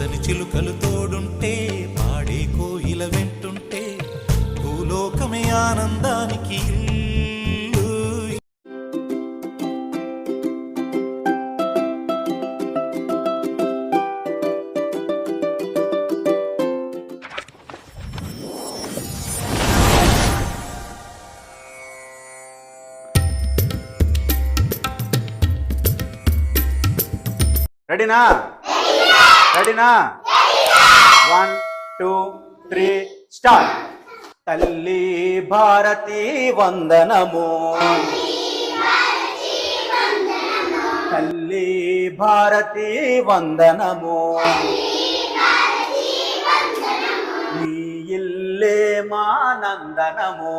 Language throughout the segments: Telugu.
పచ్చని చిలుకలు తోడుంటే పాడే కోయిల వెంటుంటే భూలోకమే ఆనందానికి రెడీనా? రెడీనా? వన్ టూ త్రీ స్టార్ట్ తల్లి భారతి వందనము. తల్లి భారతి వందనము. నీ ఇల్లే మానందనము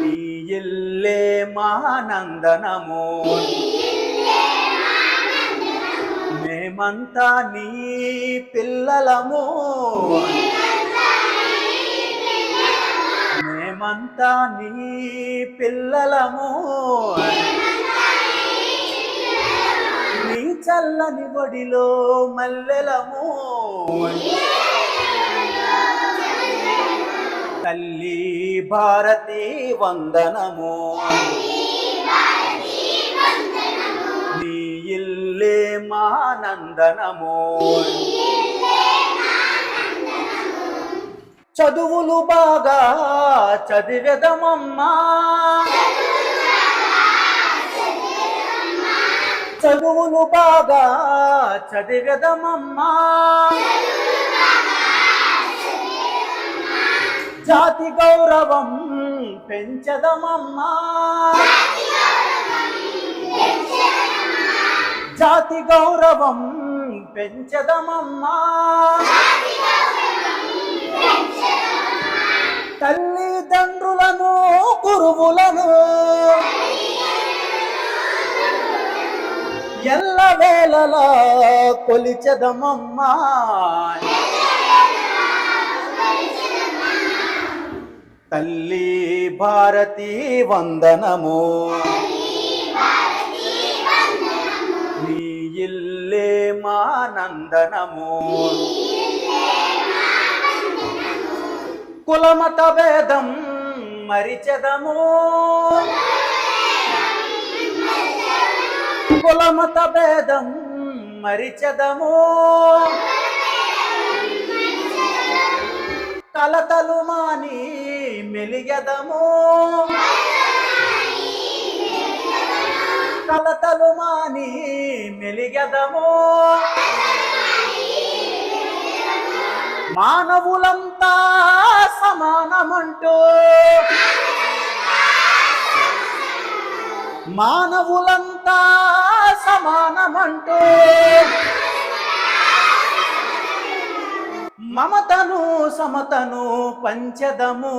నీ ఇల్లే మానందనము మేమంతా నీ పిల్లలము. మేమంతా నీ పిల్లలము. నీ చల్లని ఒడిలో మల్లెలము. తల్లి భారతి వందనము. మానందనము చదువులు బాగా చదివేదమమ్మా. చదువులు బాగా చదివేదమమ్మా. జాతి గౌరవం పెంచదమమ్మా. జాతి గౌరవం పెంచదమమ్మా. తల్లిదండ్రులను గురువులను ఎల్లవేళలా కొలిచదమమ్మా. తల్లి భారతీ వందనము. నీ ఇల్లే మానందనము. కులమత భేదం మరిచెదము. కులమత భేదం మరిచెదము. కలతలు మాని మెలిగెదము. కలతలు మాని మెలిగదము. మానవులంతా సమానమంటూ. మానవులంతా సమానమంటూ. మమతను సమతను పంచదము.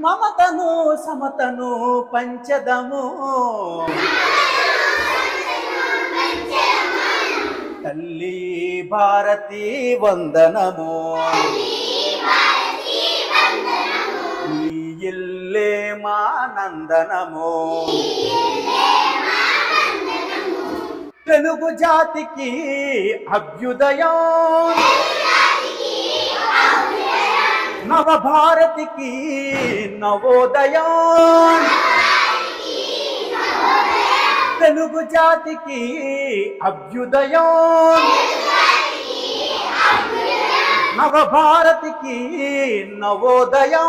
మమతను సమతను పంచదము. తల్లి భారతి వందనము. నీ ఇల్లే మానందనము తెలుగు జాతికి అభ్యుదయం. నవభారతికి నవోదయం. తెలుగు జాతికి అభ్యుదయం. నవభారతికి నవోదయం.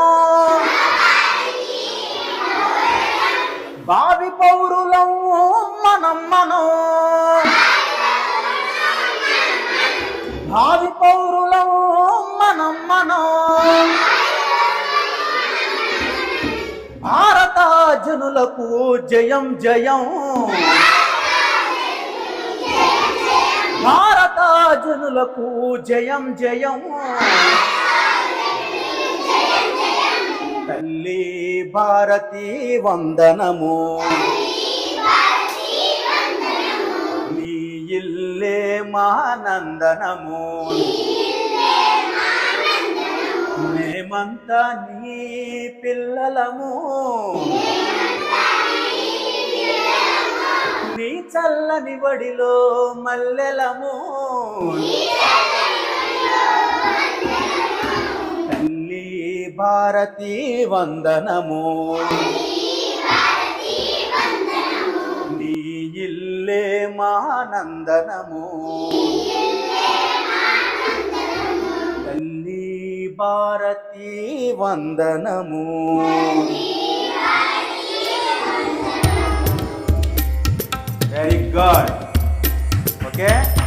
భావి పౌరులం మనం మనం రాజనులకు జనులకు జయం జయం. భారత జనులకు జయం జయం. తల్లి భారతి వందనము. నీ ఇల్లే మానందనము. మేమంతా నీ పిల్లలము. చల్లని వడిలో మల్లెలము. తల్లి భారతి వందనము. నీ ఇల్లే మానందనము. తల్లి భారతి వందనము. Very good. Okay?